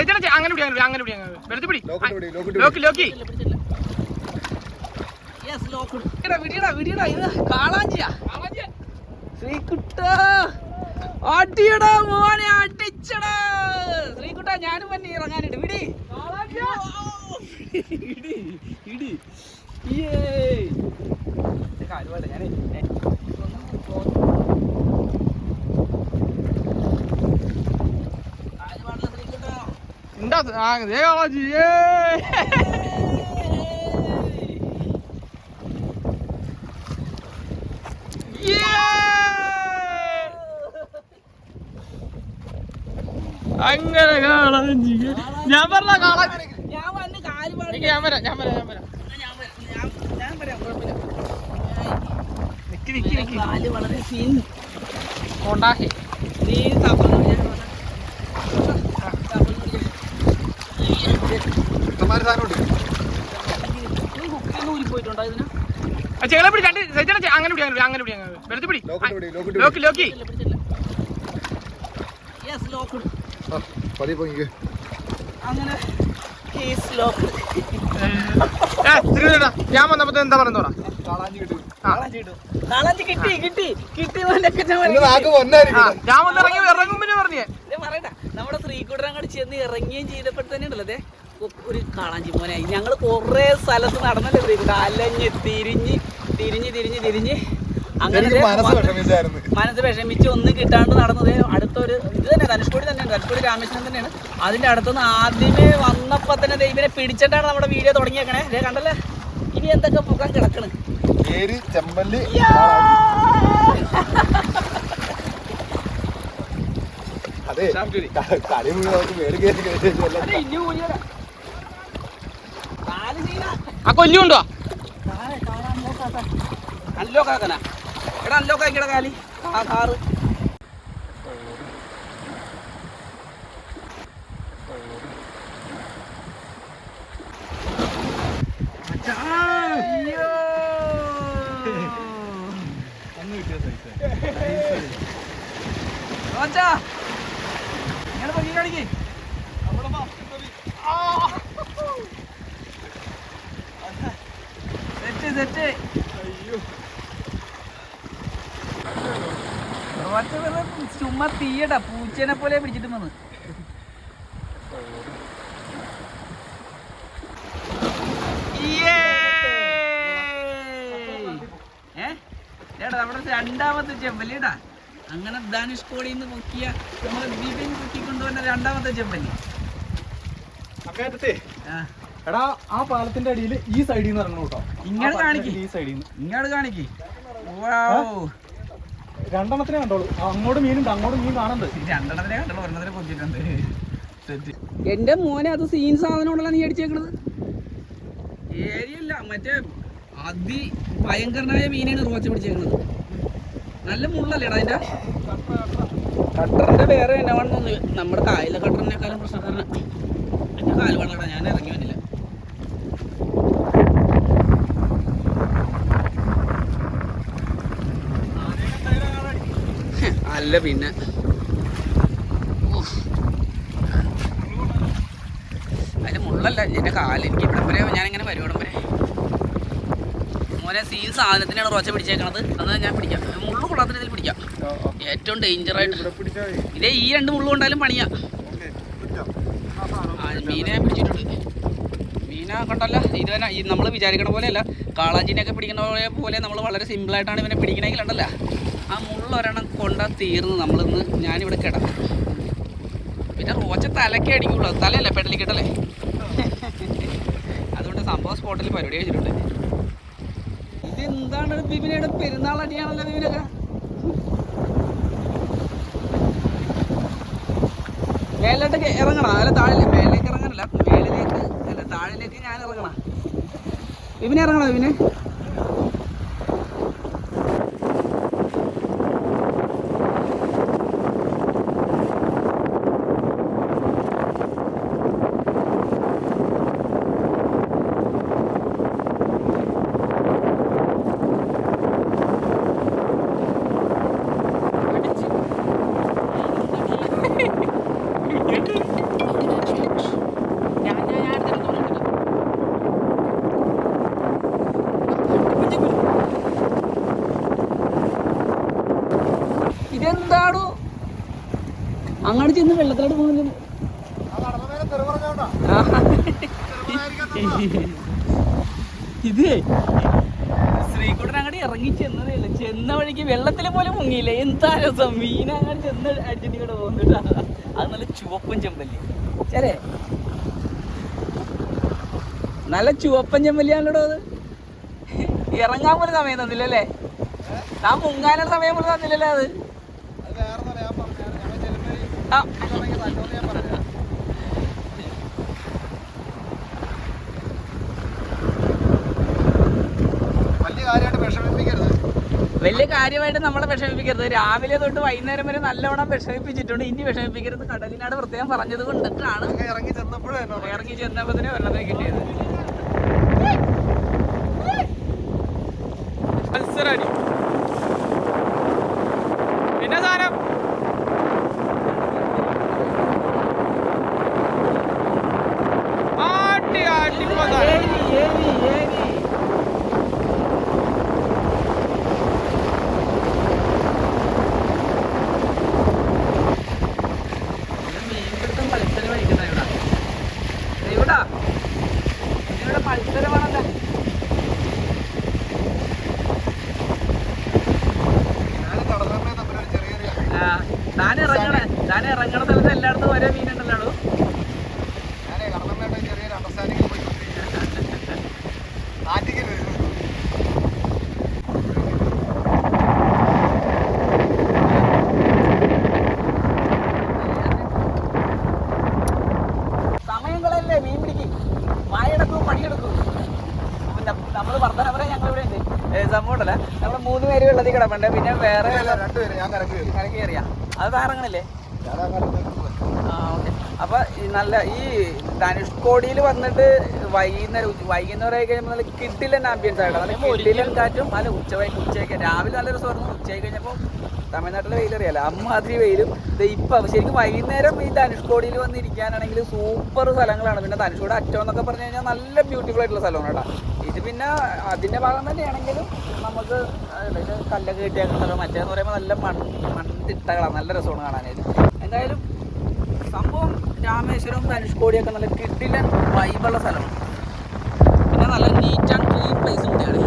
സൈജാനെ അങ്ങനെ പിടി അങ്ങനെ അങ്ങനെ പിടി. അങ്ങനെ വെളുത്ത് പിടി. Loki Loki. വിടിയടാ, വിടിയടാ, ഇത് കാളാഞ്ചിയാ. ശ്രീകുട്ട അടിയടാ മോനെ അടിച്ചടാ. ശ്രീകുട്ട ഞാനും വന്നെ ഇറങ്ങാനിട്ട് വിടി. ഇടി ഇടി. കാര്യമല്ല, ഞാനേ, ഏ, കാൽ പാടില്ല, ശ്രീകുട്ടാ. ഉണ്ടാ ആ ദേ കാളാജി ഏ. അങ്ങനെ കാളാജി ഞാൻ പറഞ്ഞ കാണാൻ ഞാൻ വരാം ഞാൻ വരാം. ഞാൻ വരാം. നിക്ക് നിക്ക് നിക്ക്. വളരെ നീ തപ്പുന്നു ഞാൻ വരാം. തപ്പുന്നു പിടിക്കാം. ചെകളെ പിടി രണ്ട് സൈജാനെ അങ്ങനെ പിടി അങ്ങനെ പിടി പിടി. ലോക്കി ലോക്കി ഞാൻ വന്നപ്പോ എന്താ പറയുന്നോടാ നാളഞ്ച് കിട്ടി. കിട്ടി. കിട്ടി മോനൊക്കെ ഞാൻ വന്നിറങ്ങി ഇറങ്ങുമ്പോ പറഞ്ഞേ. പറയട്ടെ പറയണ്ട. നമ്മുടെ ശ്രീകുട്ടൻ അങ്ങോട്ട് ചെന്ന് ഇറങ്ങുകയും ചെയ്തപ്പോൾ തന്നെ ഉണ്ടല്ലോ ദേ ഒരു കാളാഞ്ചി മോനായി ഞങ്ങൾ കുറേ സ്ഥലത്ത് നടന്നല്ലേ ശ്രീകുട്ട അലഞ്ഞ് തിരിഞ്ഞ് തിരിഞ്ഞ് തിരിഞ്ഞ് തിരിഞ്ഞ്. അങ്ങനെ മനസ്സ് വിഷമിച്ച് ഒന്നും കിട്ടാണ്ട് നടന്നത് അടുത്തൊരു ഇത് തന്നെ ധനുഷ്കോടി തന്നെയാണ് ധനുഷ്കോടി രാമേശ്വരം തന്നെയാണ്. അതിന്റെ അടുത്തുനിന്ന് ആദ്യമേ വന്നപ്പോൾ തന്നെ ദൈവനെ പിടിച്ചിട്ടാണ് നമ്മുടെ വീഡിയോ തുടങ്ങിയേക്കണേ. ദേ കണ്ടല്ലേ? ഇനി എന്തൊക്കെ പൊക്കാൻ കിടക്കണ്? ചെമ്പല്ലി, അതെ. കളി മുഴുവൻ ഇനി ഊരിയതാ. ആ കൊല്ലുണ്ടോ unlock ആക്കാനാ? എടാ അൺലോക്ക് ആക്കിയടാ കാലി. ആ കാറ്. അയ്യോ. റോജാ, ഇങ്ങട് പൊക്കി കാണിക്ക്. ആ. സെറ്റ് സെറ്റ് റോജ വെറുതെ ചുമ്മാ തീയടാ പൂച്ചേനെ പോലെ പിടിച്ചിട്ട് വന്ന്. ഏടാ നമ്മുടെ രണ്ടാമത്തെ ചെമ്പല്ലിടാ അങ്ങനെ ധനുഷ്കോടിയിൽ നിന്ന് പൊക്കിയ നമ്മളെ ബിബിൻ പൊക്കിക്കൊണ്ടുവന്ന രണ്ടാമത്തെ ചെമ്പല്ലി എടാ ആ പാലത്തിന്റെ അടിയിൽ ഈ സൈഡിൽ നിന്ന് ഇറങ്ങണം കേട്ടോ. ഇങ്ങോട്ട് കാണിക്ക്. ഈ സൈഡിൽ നിന്ന്. ഇങ്ങോട്ട് കാണിക്കേ. രണ്ടെണ്ണത്തിനെ കണ്ടോളൂ അങ്ങോട്ട് മീനുണ്ട് അങ്ങോട്ട് മീൻ കാണുന്നുണ്ട് രണ്ടെണ്ണത്തിനെ കണ്ടോളൂ ഒരെണ്ണത്തിനെ പൊക്കിയിട്ടുണ്ട് എന്റെ മോനെ അത് സീൻ സാധനമുണ്ടല്ലോ നീ അടിച്ചേക്കണത്. ഏരിയല്ല മറ്റേ അതി ഭയങ്കരനായ മീനാണ് റോച്ച പിടിച്ചേക്കുന്നത് നല്ല മുള്ളല്ലേടാ അതിന്റെ? കട്ടറിന്റെ വേറെ എന്നാ വേണമെന്ന് നമ്മുടെ കായല കട്ടറിനേക്കാളും പ്രശ്നക്കാരന. എന്റെ കാൽ വെള്ളടാ ഞാൻ ഇറങ്ങി വന്നില്ല. അല്ല പിന്നെ. അതിന് മുള്ളല്ല എന്റെ കാൽ എനിക്ക് ഇവിടെ വരെ ഞാനിങ്ങനെ വരുവിടം വരെ. മോനെ സീൻ സാധനത്തിനാണ് റോച്ച പിടിച്ചേക്കണത്. അത് ഞാൻ പിടിക്കാം. മുള്ളു കൊള്ളാത്ത ഇതിൽ പിടിക്കാം. ഏറ്റവും ഡേഞ്ചറായിട്ട് ഇവിടെ പിടിച്ചാ ഇതേ ഈ രണ്ട് മുള്ളു കൊണ്ടാലും പണിയാ. മീനെ പിടിച്ചിട്ടുണ്ട്. മീനെ കണ്ടല്ല ഇത് തന്നെ നമ്മൾ വിചാരിക്കണ പോലെയല്ല. കാളാഞ്ചിനെയൊക്കെ പിടിക്കുന്ന പോലെ പോലെ നമ്മൾ വളരെ സിമ്പിളായിട്ടാണ് ഇവനെ പിടിക്കണമെങ്കിൽ ഉണ്ടല്ല ആ മുള്ളൊരെണ്ണം കൊണ്ടാ തീർന്ന് നമ്മളിന്ന് ഞാനിവിടെ കിടക്കും പിന്നെ റോച്ച തലക്കേ അടിക്കുള്ളൂ. തലയല്ലേ? പെടലിക്കട്ടല്ലേ അതുകൊണ്ട് സംഭവം സ്പോട്ടിൽ പരിപാടി വെച്ചിട്ടുണ്ട്. ഇതെന്താണ് ബിബിനയുടെ പെരുന്നാൾ അടിയാണല്ലോ ബിബിനൊക്കെ മേലോട്ടേക്ക് ഇറങ്ങണം. അല്ല താഴെ മേലേക്ക് ഇറങ്ങാനല്ല മേലിലേക്ക് അല്ല താഴിലേക്ക് ഞാൻ ഇറങ്ങണം. ബിബിനെ ഇറങ്ങണോ വിപിനെ? വെള്ളത്തിലോട്ട് പോകുന്നില്ല. ആ നടന്നതിനെ ഇത്. ശ്രീകുട്ടൻ അങ്ങോട്ട് ഇറങ്ങി ചെന്നതല്ല ചെന്ന വഴിക്ക് വെള്ളത്തിൽ പോലും മുങ്ങിയില്ല. എന്താ രസം മീൻ അങ്ങോട്ട് ചെന്ന് അടിച്ചിട്ട് ഇങ്ങോട്ട് പോകുന്നുട്ടാ അത് നല്ല ചുവപ്പൻ ചെമ്പല്ലി. ശരേ നല്ല ചുവപ്പൻ ചെമ്പല്ലിയാണല്ലോ അത്? ഇറങ്ങാൻ പോലും സമയം തന്നില്ലല്ലേ? ഞാൻ മുങ്ങാനുള്ള സമയം പോലും തന്നില്ലല്ലേ അത് വേറെ ഒന്നുമല്ല, ഞാൻ പറഞ്ഞതാണ്. ഞങ്ങൾ ചെല്ലുമ്പോ ഈ ആ ഇറങ്ങി തല്ലുമെന്ന് ഞാൻ പറഞ്ഞതാ. വലിയ കാര്യമായിട്ട് നമ്മളെ വിഷമിപ്പിക്കരുത്. രാവിലെ തൊട്ട് വൈകുന്നേരം വരെ നല്ലവണ്ണം വിഷമിപ്പിച്ചിട്ടുണ്ട്. ഇനി വിഷമിപ്പിക്കരുത്. കടലിനാട് പ്രത്യേകം പറഞ്ഞത് കൊണ്ടിട്ടാണ്. ഇറങ്ങി ചെന്നപ്പോഴേ ഇറങ്ങി ചെന്നപ്പത്തിന് വെള്ളത്തിൽ കിട്ടിയത്. സംഭവം നമ്മൾ മൂന്ന് പേര് വെള്ളത്തിൽ കിടപ്പുണ്ട്. പിന്നെ വേറെ കരക്ക് കയറിയാ അത് ആ ഓക്കെ. അപ്പൊ ഈ നല്ല ഈ ധനുഷ്കോടിയിൽ വന്നിട്ട് വൈകുന്നേരം ഉച്ച- വൈകുന്നേരം ആയി കഴിയുമ്പോൾ നല്ല കിട്ടില്ല ആംബിയൻസ് ആയിട്ട് നല്ല കിട്ടിലൻ കാറ്റും അല്ല ഉച്ചവൈ ഉച്ചയ്ക്ക്. രാവിലെ നല്ലൊരു രസമായിരുന്നു. ഉച്ചയായി കഴിഞ്ഞപ്പോൾ തമിഴ്നാട്ടിലെ വെയിലറിയാലോ. അമ്മാതിരി വെയിലും. ദേ ഇപ്പൊ ശരിക്കും വൈകുന്നേരം ഈ ധനുഷ്കോടിയിൽ വന്നിരിക്കാനാണെങ്കിൽ സൂപ്പർ സ്ഥലങ്ങളാണ്. പിന്നെ ധനുഷ്കോടി അറ്റം എന്നൊക്കെ പറഞ്ഞു കഴിഞ്ഞാൽ നല്ല ബ്യൂട്ടിഫുൾ ആയിട്ടുള്ള സ്ഥലമാണ് കേട്ടോ. ഇത് പിന്നെ അതിന്റെ ഭാഗം തന്നെയാണെങ്കിലും നമുക്ക് കല്ലൊക്കെ കിട്ടിയ സ്ഥലം മറ്റേന്ന് പറയുമ്പോൾ നല്ല മണ് മൺതിട്ടകളാണ് നല്ല രസമാണ് കാണാനായിട്ട്. എന്തായാലും സംഭവം രാമേശ്വരം ധനുഷ്കോടിയൊക്കെ നല്ല കിട്ടില്ല വൈബുള്ള സ്ഥലമാണ്. പിന്നെ നല്ല നീറ്റ് ആൻഡ് ക്ലീൻ പ്ലേസ് കൂടിയാണ്